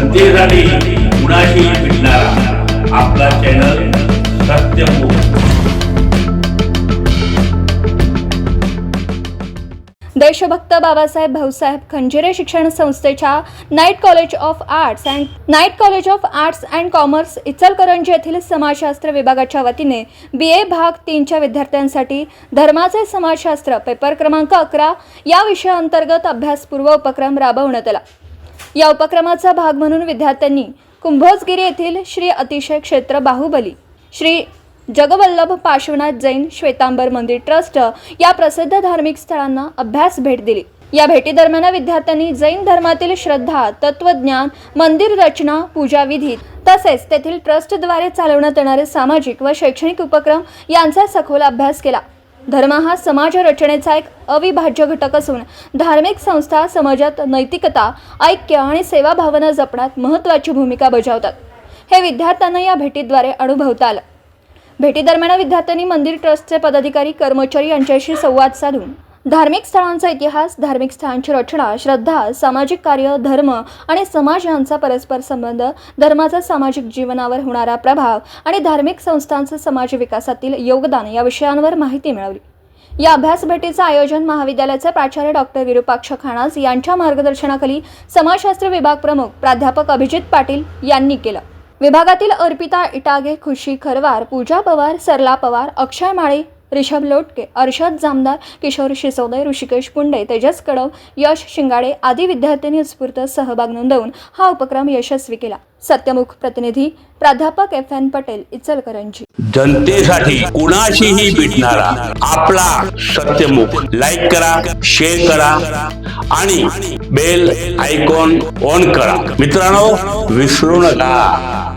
जनतेसाठी कुणाशी भेटणारा? आपला चॅनल सत्यमुख देशभक्त बाबासाहेब भाऊसाहेब खंजिरे शिक्षण संस्थेच्या night college of arts and night college of arts and commerce Ichalkaranji येथील समाजशास्त्र विभागाच्या वतीने बी ए भाग तीनच्या विद्यार्थ्यांसाठी धर्माचे समाजशास्त्र पेपर क्रमांक अकरा या विषयाअंतर्गत अभ्यासपूर्व उपक्रम राबवण्यात आला. या उपक्रमाचा भाग म्हणून विद्यार्थ्यांनी कुंभोजगिरी येथील श्री अतिशय क्षेत्र बाहुबली श्री जगवल्लभ पार्श्वनाथ जैन श्वेतांबर मंदिर ट्रस्ट या प्रसिद्ध धार्मिक स्थळांना अभ्यास भेट दिली. या भेटीदरम्यान विद्यार्थ्यांनी जैन धर्मातील श्रद्धा तत्वज्ञान मंदिर रचना पूजा विधी तसेच तेथील ट्रस्टद्वारे चालवण्यात येणारे सामाजिक व शैक्षणिक उपक्रम यांचा सखोल अभ्यास केला. धर्म हा समाज रचनेचा एक अविभाज्य घटक असून धार्मिक संस्था समाजात नैतिकता ऐक्य आणि सेवा भावना जपण्यात महत्त्वाची भूमिका बजावतात. हे विद्यार्थ्यांना या भेटीद्वारे अनुभवता आलं. भेटीदरम्यान विद्यार्थ्यांनी मंदिर ट्रस्टचे पदाधिकारी कर्मचारी यांच्याशी संवाद साधून धार्मिक स्थळांचा इतिहास धार्मिक स्थळांची रचना श्रद्धा सामाजिक कार्य धर्म आणि समाज यांचा परस्पर संबंध धर्माचा सामाजिक जीवनावर होणारा प्रभाव आणि धार्मिक संस्थांचं समाज विकासातील योगदान या विषयांवर माहिती मिळवली या अभ्यास भेटीचं आयोजन महाविद्यालयाचे प्राचार्य डॉक्टर विरूपाक्ष खाणास यांच्या मार्गदर्शनाखाली समाजशास्त्र विभाग प्रमुख प्राध्यापक अभिजित पाटील यांनी केलं. विभागातील अर्पिता इटागे खुशी खरवार पूजा पवार सरला पवार अक्षय माळे रिषभ लोटके अर्षद जामदार किशोर शिसोदे ऋषिकेश पुंडे तेजस कडव यश शिंगाडे आदी विद्यार्थ्यांनी उत्स्फूर्त सहभाग नोंदवून हा उपक्रम यशस्वी केला. सत्यमुख प्रतिनिधी प्राध्यापक एफ एन पटेल इचलकरंजी. जनतेसाठी कुणाशीही भेटणारा आपला सत्यमुख लाईक करा शेअर करा आणि बेल आयकॉन ऑन करा. मित्रांनो विसरू नका.